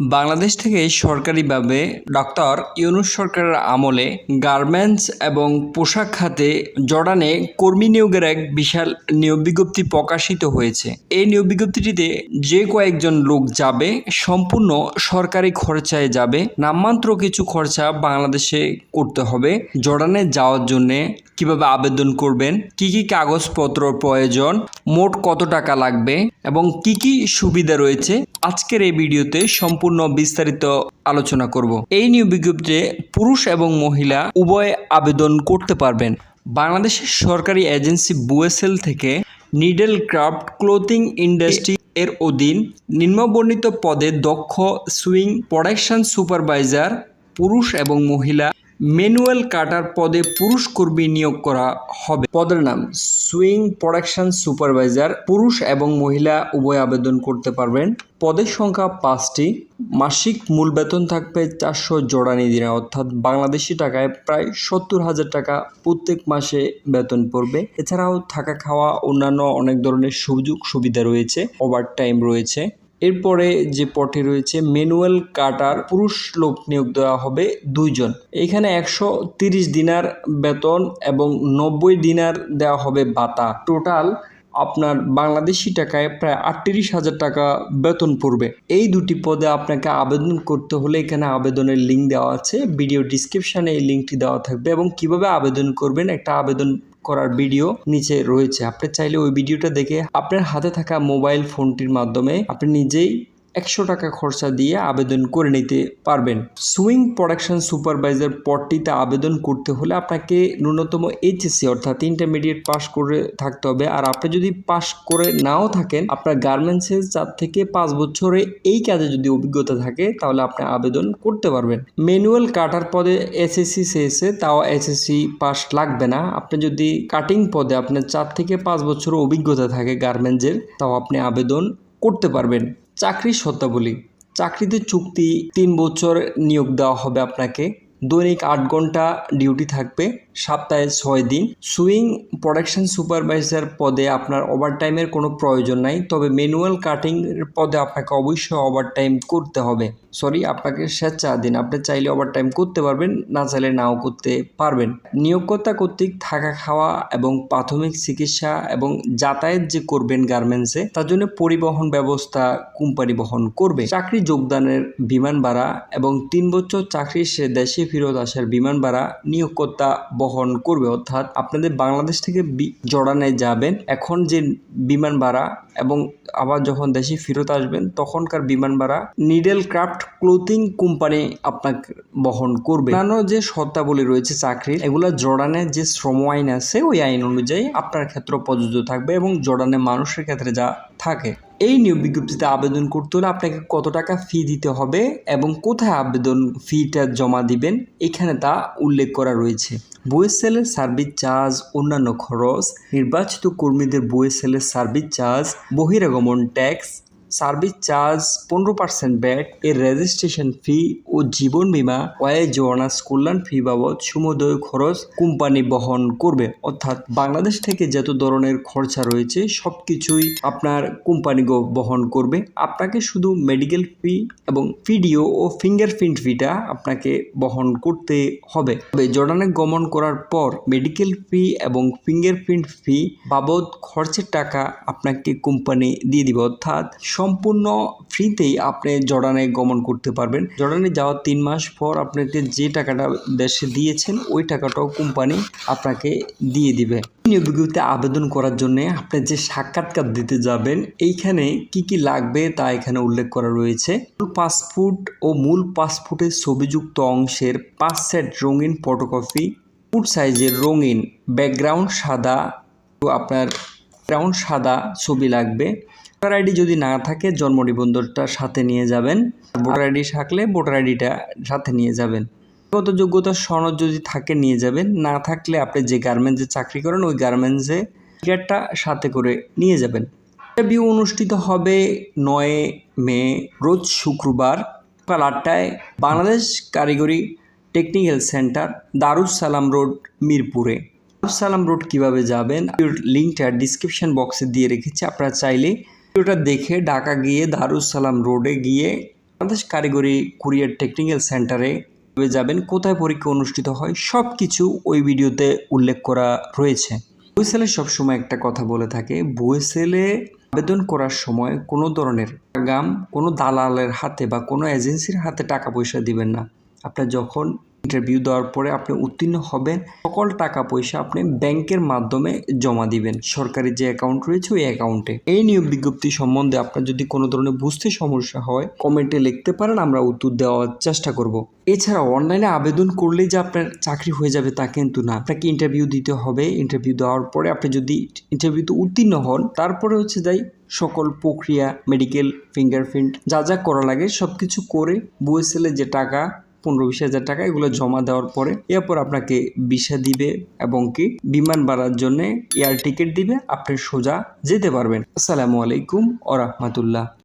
বাংলাদেশ থেকে সরকারিভাবে ডক্টর ইউনুস সরকারের আমলে গার্মেন্টস এবং পোশাক খাতে জর্ডানে কর্মী নিয়োগের এক বিশাল নিয়োগ বিজ্ঞপ্তি প্রকাশিত হয়েছে। এই নিয়োগ বিজ্ঞপ্তিটিতে যে কয়েকজন লোক যাবে, সম্পূর্ণ সরকারি খরচায় যাবে। নামমাত্র কিছু খরচা বাংলাদেশে করতে হবে। জর্ডানে যাওয়ার জন্যে কীভাবে আবেদন করবেন? কি কি কাগজপত্র প্রয়োজন? মোট কত টাকা লাগবে? এবং কি কি সুবিধা রয়েছে? আজকের এই ভিডিওতে সম্পূর্ণ বিস্তারিত আলোচনা করব। এই নিয়োগ বিজ্ঞপ্তিতে পুরুষ এবং মহিলা উভয় আবেদন করতে পারবেন। বাংলাদেশের সরকারি এজেন্সি বুয়েসেল থেকে নিডেল ক্রাফট ক্লোথিং ইন্ডাস্ট্রি এর অধীন নিম্নবর্ণিত পদে দক্ষ সুইং প্রোডাকশন সুপারভাইজার পুরুষ এবং মহিলা ম্যানুয়াল কাটার পদে পুরুষ কর্মী নিয়োগ করা হবে। পদের নাম সুইং প্রোডাকশন সুপারভাইজার, পুরুষ এবং মহিলা উভয় আবেদন করতে পারবেন। পদের সংখ্যা পাঁচটি। মাসিক মূল বেতন থাকবে চারশো জোড়ানি দিনে, অর্থাৎ বাংলাদেশি টাকায় প্রায় সত্তর হাজার টাকা প্রত্যেক মাসে বেতন পড়বে। এছাড়াও থাকা খাওয়া, অন্যান্য অনেক ধরনের সুযোগ সুবিধা রয়েছে ওভার টাইম রয়েছে। এরপরে যে পটে রয়েছে, ম্যানুয়াল কাটার পুরুষ লোক নিয়োগ দেওয়া হবে দুইজন। এখানে একশো তিরিশ দিনার বেতন এবং নব্বই দিনার দেওয়া হবে বাতা টোটাল আপনার বাংলাদেশি টাকায় প্রায় আটত্রিশ হাজার টাকা বেতন পড়বে। এই দুটি পদে আপনাকে আবেদন করতে হলে এখানে আবেদনের লিঙ্ক দেওয়া আছে। ভিডিও ডিসক্রিপশানে এই লিঙ্কটি দেওয়া থাকবে এবং কীভাবে আবেদন করবেন, একটা আবেদন করার ভিডিও নিচে রয়েছে। আপনি চাইলে ওই ভিডিওটা দেখে আপনার হাতে থাকা মোবাইল ফোনটির মাধ্যমে আপনি নিজেই একশো টাকা খরচা দিয়ে আবেদন করে নিতে পারবেন। সুইং প্রোডাকশন সুপারভাইজার পদটিতে আবেদন করতে হলে আপনাকে ন্যূনতম এইচএসসি অর্থাৎ ইন্টারমিডিয়েট পাস করে থাকতে হবে। আর আপনি যদি পাস করে নাও থাকেন, আপনার গার্মেন্টসের চার থেকে পাঁচ বছরে এই কাজে যদি অভিজ্ঞতা থাকে, তাহলে আপনি আবেদন করতে পারবেন। ম্যানুয়াল কাটার পদে এসএসসি চেয়েছে তাও এসএসসি পাস লাগবে না। আপনি যদি কাটিং পদে আপনার চার থেকে পাঁচ বছর অভিজ্ঞতা থাকে গার্মেন্টসের, তাও আপনি আবেদন করতে পারবেন। চাকরির শর্তাবলী চাকরিতে চুক্তি তিন বছর নিয়োগ দেওয়া হবে আপনাকে। দৈনিক আট ঘণ্টা ডিউটি থাকবে, সপ্তাহে ছয় দিন। সুইং প্রোডাকশন সুপারভাইজার পদে আপনার ওভারটাইমের কোনো প্রয়োজন নাই, তবে ম্যানুয়াল কাটিং পদে আপনাকে অবশ্যই ওভারটাইম করতে হবে। সরি, আপনাকে স্বেচ্ছাধীন আপনি চাইলে ওভারটাইম করতে পারবেন, না চাইলে নাও করতে পারবেন। নিয়োগকর্তা কর্তৃক থাকা খাওয়া এবং প্রাথমিক চিকিৎসা এবং যাতায়াত যে করবেন গার্মেন্টসে, তার জন্য পরিবহন ব্যবস্থা কোম্পানি বহন করবে। চাকরি যোগদানের বিমান ভাড়া এবং তিন বছর চাকরি সে দেশে ফেরত আসার বিমান ভাড়া নিয়োগকর্তা বহন করবে। অর্থাৎ আপনাদের বাংলাদেশ থেকে জর্ডানে যাবেন। এখন যে বিমান ভাড়া এবং আবার যখন দেশে ফেরত আসবেন, তখনকার বিমান ভাড়া নিডেল ক্রাফট ক্লোথিং কোম্পানি আপনাকে বহন করবে। অন্যান্য যে শর্তাবলী রয়েছে চাকরির, এগুলো জর্ডানের যে শ্রম আইন আছে, ওই আইন অনুযায়ী আপনার ক্ষেত্রে প্রযোজ্য থাকবে এবং জর্ডানের মানুষের ক্ষেত্রে যা থাকে। এই নিয়োগ বিজ্ঞপ্তিতে আবেদন করতে হলে আপনাকে কত টাকা ফি দিতে হবে এবং কোথায় আবেদন ফিটা জমা দিবেন, এখানে তা উল্লেখ করা রয়েছে। বইয়ের সেলের সার্ভিস চার্জ, অন্যান্য খরচ, নির্বাচিত কর্মীদের বইয়ের সেলের সার্ভিস চার্জ, বহিরাগমন ট্যাক্স সার্ভিস চার্জ পনেরো পার্সেন্ট ব্যাট এর রেজিস্ট্রেশন ফি ও জীবন বীমা ওয়াইজ জোয়ানাস কল্যাণ ফি বাবদ সমুদয় খরচ কোম্পানি বহন করবে। অর্থাৎ বাংলাদেশ থেকে যত ধরনের খরচা রয়েছে সব কিছুই আপনার কোম্পানি বহন করবে। আপনাকে শুধু মেডিকেল ফি এবং ভিডিও ও ফিঙ্গারপ্রিন্ট ফিটা আপনাকে বহন করতে হবে। তবে জর্ডানে গমন করার পর মেডিকেল ফি এবং ফিঙ্গারপ্রিন্ট ফি বাবদ খরচের টাকা আপনাকে কোম্পানি দিয়ে দিবে। অর্থাৎ সম্পূর্ণ ফ্রিতেই আপনি জর্ডানে গমন করতে পারবেন। জর্ডানে যাওয়ার তিন মাস পর আপনাকে যে টাকাটা দেশে দিয়েছেন, ওই টাকাটাও কোম্পানি আপনাকে দিয়ে দিবে। নিয়োগ আবেদন করার জন্য আপনি যে সাক্ষাৎকার দিতে যাবেন, এইখানে কি কি লাগবে তা এখানে উল্লেখ করা রয়েছে। পাসপোর্ট ও মূল পাসপোর্টের ছবিযুক্ত অংশের পাঁচ সেট রঙিন ফটোকপি, ফুট সাইজের রঙিন ব্যাকগ্রাউন্ড সাদা, আপনার ব্যাকগ্রাউন্ড সাদা ছবি লাগবে। ভোটার আইডি যদি না থাকে, জন্ম নিবন্ধনটা সাথে নিয়ে যাবেন। ভোটার আইডি থাকলে ভোটার আইডিটা সাথে নিয়ে যাবেন। গত যোগ্যতা সনদ যদি থাকে, নিয়ে যাবেন। না থাকলে আপনি যে গার্মেন্টসে চাকরি করেন, ওই গার্মেন্টসে টিকিটটা সাথে করে নিয়ে যাবেন। ইন্টারভিউ অনুষ্ঠিত হবে নয় মে, রোজ শুক্রবার সকাল আটটায় বাংলাদেশ কারিগরি technical centre Darus Salam road, মিরপুরে। দারুস সালাম রোড কীভাবে যাবেন? লিঙ্কটা ডিসক্রিপশন বক্সে দিয়ে রেখেছি। আপনারা চাইলে ভিডিওটা দেখে ঢাকা গিয়ে দারুস সালাম রোডে গিয়ে বাংলাদেশ কারিগরি কুরিয়ার টেকনিক্যাল সেন্টারে যাবেন, কোথায় পরীক্ষা অনুষ্ঠিত হয় সব কিছু ওই ভিডিওতে উল্লেখ করা রয়েছে। বুয়েসেলে সবসময় একটা কথা বলে থাকে বুয়েসেলে আবেদন করার সময় কোনো ধরনের আগাম কোনো দালালের হাতে বা কোনো এজেন্সির হাতে টাকা পয়সা দিবেন না। আপনার যখন ইন্টারভিউ দেওয়ার পরে আপনি উত্তীর্ণ হবেন। সকল টাকা পয়সা আপনি ব্যাংকের মাধ্যমে জমা দিবেন। সরকারি যে অ্যাকাউন্ট রয়েছে, ওই অ্যাকাউন্টে এই নিয়োগ বিজ্ঞপ্তি সম্বন্ধে আপনার যদি কোনো ধরনের বুঝতে সমস্যা হয় কমেন্টে লিখতে পারেন, আমরা উত্তর দেওয়ার চেষ্টা করব। এছাড়া অনলাইনে আবেদন করলেই যে আপনার চাকরি হয়ে যাবে তা কিন্তু না। আপনাকে ইন্টারভিউ দিতে হবে। ইন্টারভিউ দেওয়ার পরে আপনি যদি ইন্টারভিউতে উত্তীর্ণ হন, তারপরে হচ্ছে যাই, সকল প্রক্রিয়া মেডিকেল ফিঙ্গারপ্রিন্ট যা যা করা লাগে সব কিছু করে বুয়েসেলে যে টাকা পনেরো বিশ হাজার টাকা এগুলো জমা দেওয়ার পরে এরপর আপনাকে ভিসা দিবে এবং কি বিমান বাড়ার জন্য এয়ার টিকিট দিবে, আপনি সোজা যেতে পারবেন। আসসালামু আলাইকুম ও রহমতুল্লাহ।